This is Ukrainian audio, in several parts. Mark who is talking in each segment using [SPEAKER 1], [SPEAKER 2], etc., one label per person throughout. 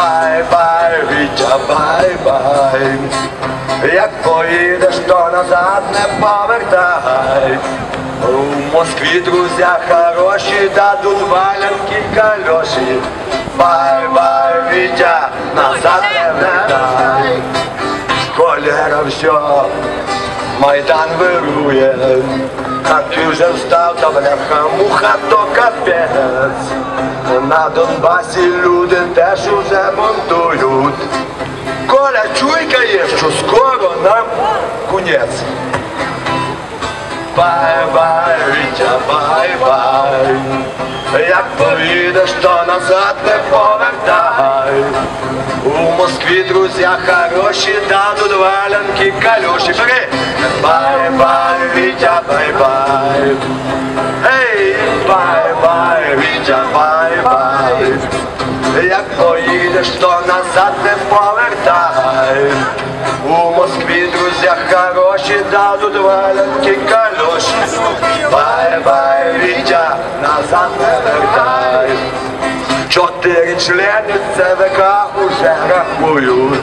[SPEAKER 1] Бай-бай, Вітя, бай-бай. Як поїдеш, то назад не повертай. У Москві друзі хороші, дадуть валянки кальоші. Бай-бай, Вітя, назад не вертай. Холера все, Майдан вирує, а ти вже встав, та бляха, муха, то капець. На Донбасі люди теж уже бунтують. Коля чуйкає, що скоро нам кунець. Бай-бай, Вітя, бай-бай. Як поїдеш, то назад не повертай. У Москві друзі хороші, дадуть валянки калюші. Бери! Як поїдеш, то назад не повертай. У Москві друзі хороші, дадуть валянки калюші. Бай-бай, Вітя, назад не вертай. Чотири члени ЦВК уже рахують.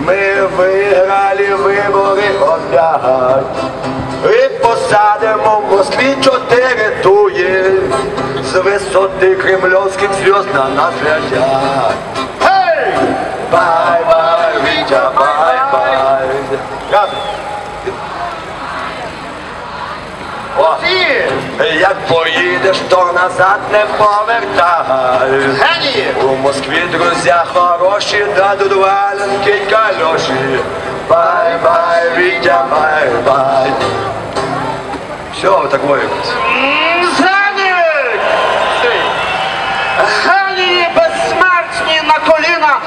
[SPEAKER 1] Ми виграли вибори опять. І посадимо в Москві чотири туї. З висоти кремльовських зв'язд на нас. Гей! Бай-бай, Вітя, бай-бай. О! Як поїдеш, то назад не повертай. У Москві друзі хороші, дадуть валенки кальоші. Бай-бай, Вітя, бай-бай. Все, так воюєте.
[SPEAKER 2] Генії безсмертні на коліна!